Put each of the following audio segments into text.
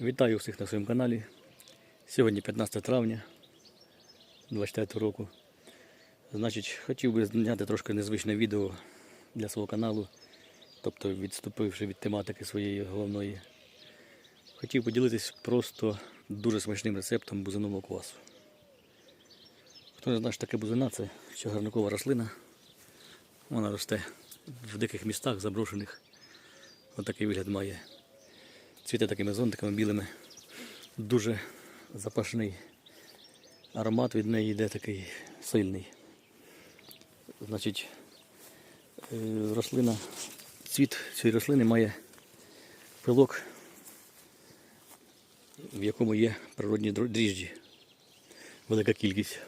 Вітаю всіх на своєму каналі. Сьогодні 15 травня 24 року. Значить, хотів би зняти трошки незвичне відео для свого каналу, тобто відступивши від тематики своєї головної. Хотів поділитись просто дуже смачним рецептом бузинового квасу. Хто не знає, що таке бузина, це чагарникова рослина. Вона росте в диких містах, заброшених. Отакий вигляд має. Цвіте такими зонтиками білими. Дуже запашний аромат від неї йде такий сильний. Значить, е, рослина, цвіт цієї рослини має пилок, в якому є природні дріжджі. Велика кількість.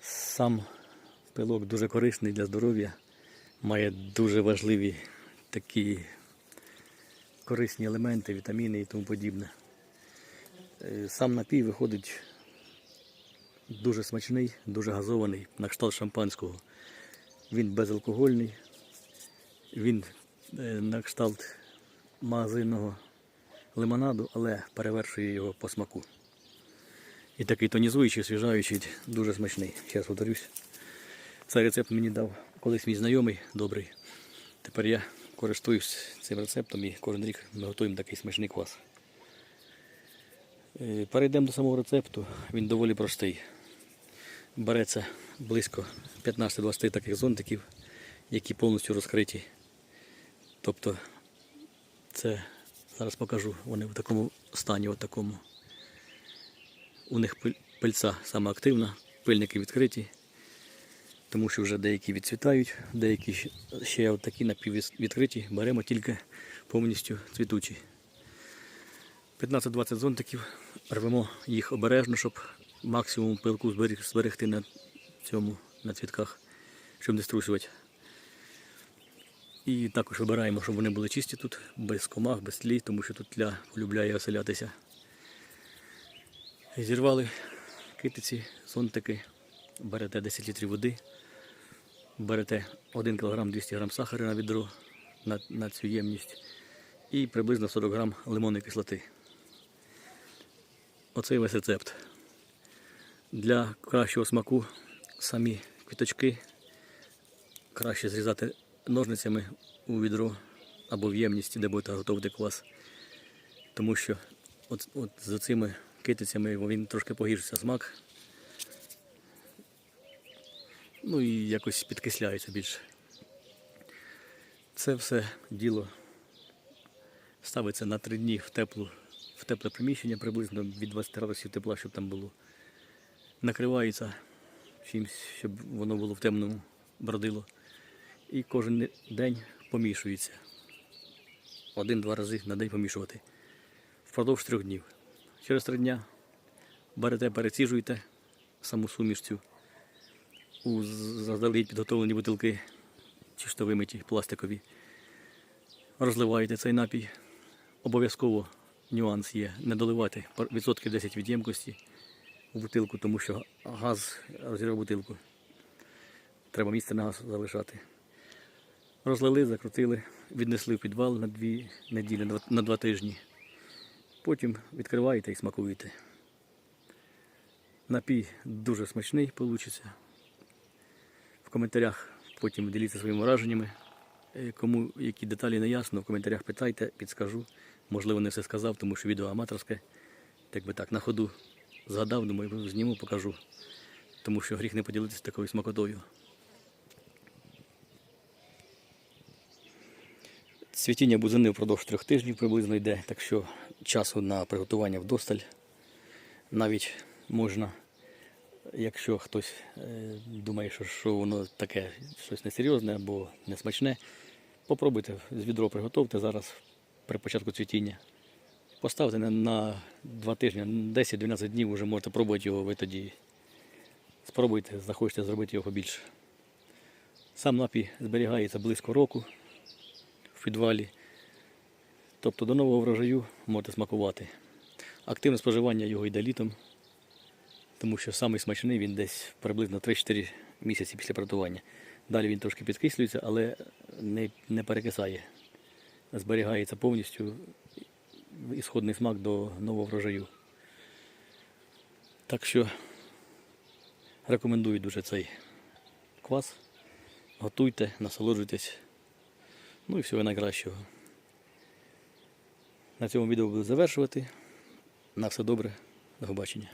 Сам пилок дуже корисний для здоров'я має дуже важливі такі корисні елементи, вітаміни і тому подібне. Е, Сам напій виходить дуже смачний, дуже газований, на кшталт шампанського. Він безалкогольний, він е, на кшталт магазинного лимонаду, але перевершує його по смаку. І такий тонізуючий, освіжаючий, дуже смачний. Ще раз повторюсь. Цей рецепт мені дав колись мій знайомий добрий. Тепер я користуюсь цим рецептом і кожен рік ми готуємо такий смачний квас. Е, Перейдемо до самого рецепту. Він доволі простий. Береться близько 15-20 таких зонтиків, які повністю розкриті. Тобто це зараз покажу, вони в такому стані, от такому. У них пиль- пильця саме активна, пильники відкриті тому що вже деякі відцвітають, деякі ще- такі напіввідкриті, беремо тільки повністю цвітучі. 15-20 зонтиків, рвемо їх обережно, щоб максимум пилку зберегти на цьому, на цвітках, щоб не струсювати. І також вибираємо, щоб вони були чисті тут, без комах, без тлі, тому що тут тля полюбляє оселятися. Зірвали китиці, зонтики, берете 10 літрів води, берете 1 кг 200 г сахару на відро на, на цю ємність і приблизно 40 г лимонної кислоти. Оцей весь рецепт. Для кращого смаку самі квіточки краще зрізати ножницями у відро або в ємність, де будете готувати квас. Тому що от, от за цими китицями він трошки погіршиться смак, ну і якось підкисляється більше. Це все діло ставиться на три дні в, теплу, в тепле приміщення, приблизно від 20 градусів тепла, щоб там було. Накривається чимось, щоб воно було в темному бродило. І кожен день помішується. Один-два рази на день помішувати. Впродовж трьох днів. Через три дня берете, переціжуєте саму суміш цю у заздалегідь підготовлені бутилки, ж то вимиті пластикові. Розливаєте цей напій. Обов'язково нюанс є не доливати відсотків 10 від ємкості у бутилку, тому що газ розірве бутилку. Треба місце на газ залишати. Розлили, закрутили, віднесли в підвал на дві неділі, на два тижні. Потім відкриваєте і смакуєте. Напій дуже смачний вийде. Коментарях потім діліться своїми враженнями. Е, Кому які деталі не ясно, в коментарях питайте, підскажу. Можливо, не все сказав, тому що відео аматорське. Так би так, на ходу згадав, думаю, зніму, покажу. Тому що гріх не поділитися такою смакотою. Цвітіння бузини впродовж трьох тижнів приблизно йде, так що часу на приготування вдосталь. Навіть можна, якщо хтось е, думає, що, воно таке щось несерйозне або несмачне, попробуйте з відро приготовте зараз при початку цвітіння. Поставте на, 2 тижні, 10-12 днів вже можете пробувати його, ви тоді спробуйте, захочете зробити його більше. Сам напій зберігається близько року в підвалі. Тобто до нового врожаю можете смакувати. Активне споживання його йде літом, тому що самий смачний він десь приблизно 3-4 місяці після приготування. Далі він трошки підкислюється, але не, не перекисає. Зберігається повністю ісходний смак до нового врожаю. Так що рекомендую дуже цей квас. Готуйте, насолоджуйтесь. Ну і всього найкращого. На цьому відео буду завершувати. На все добре. До побачення.